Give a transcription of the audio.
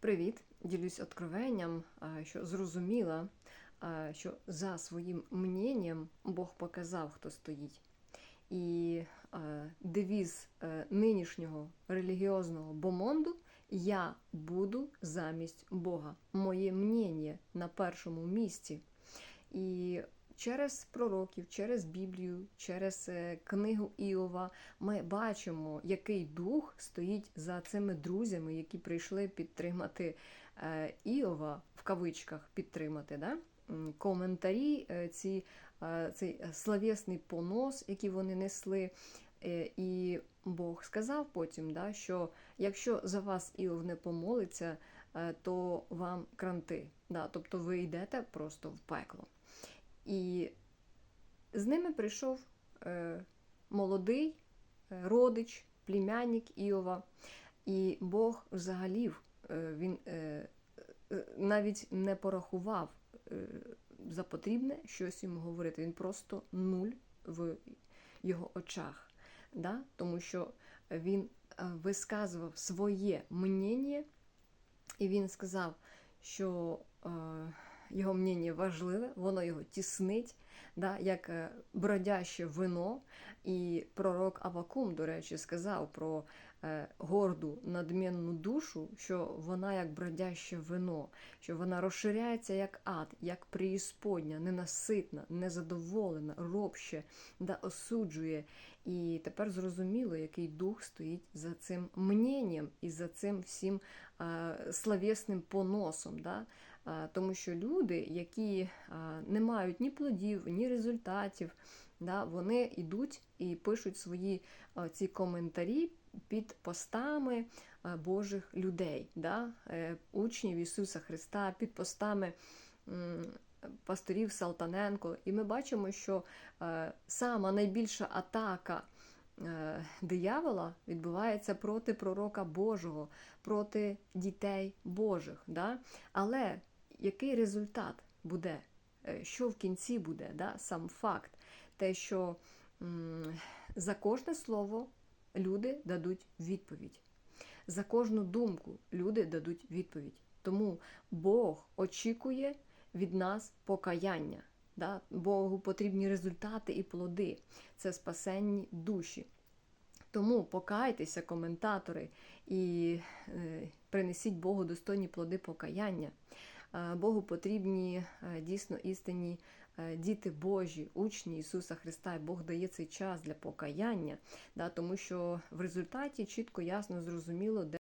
Привіт! Ділюсь откровенням, що зрозуміла, що за своїм мненням Бог показав, хто стоїть. І девіз е, нинішнього релігіозного бомонду Я буду замість Бога. Моє мнення на першому місці. І через пророків, через Біблію, через е, книгу Іова ми бачимо, який дух стоїть за цими друзями, які прийшли підтримати е, Іова в кавичках підтримати. Да? Коментарі, е, ці, цей словесний понос, який вони несли. І Бог сказав потім, да, що якщо за вас Іов не помолиться, то вам кранти. Да? Тобто ви йдете просто в пекло. І з ними прийшов е, молодий е, родич, племянник Іова. І Бог взагалі е, він навіть не порахував за потрібне щось йому говорити. Він просто нуль в його очах. Да? Тому що він висказував своє мнення, і він сказав, що його мнення важливе, воно його тіснить, да, як е, бродяще вино. І пророк Авакум, до речі, сказав про горду надмінну душу, що вона як бродяще вино, що вона розширяється як ад, як преісподня, ненаситна, незадоволена, робще, да, осуджує. І тепер зрозуміло, який дух стоїть за цим мненням і за цим всім е, словесним поносом. Да? Е, тому що люди, які е, не мають ні плодів, ні результатів, да, вони йдуть і пишуть свої е, ці коментарі під постами е, Божих людей, да, е, учнів Ісуса Христа, під постами пасторів Салтаненко. І ми бачимо, що е, сама найбільша атака диявола відбувається проти пророка Божого, проти дітей Божих. Да? Але який результат буде? Що в кінці буде? Да? Сам факт, те, що за кожне слово люди дадуть відповідь. За кожну думку люди дадуть відповідь. Тому Бог очікує від нас покаяння. Да? Богу потрібні результати і плоди. Це спасенні душі. Тому покайтеся, коментатори, і е, принесіть Богу достойні плоди покаяння. Е, Богу потрібні е, дійсно істинні діти Божі, учні Ісуса Христа, і Бог дає цей час для покаяння, да, тому що в результаті чітко, ясно, зрозуміло, де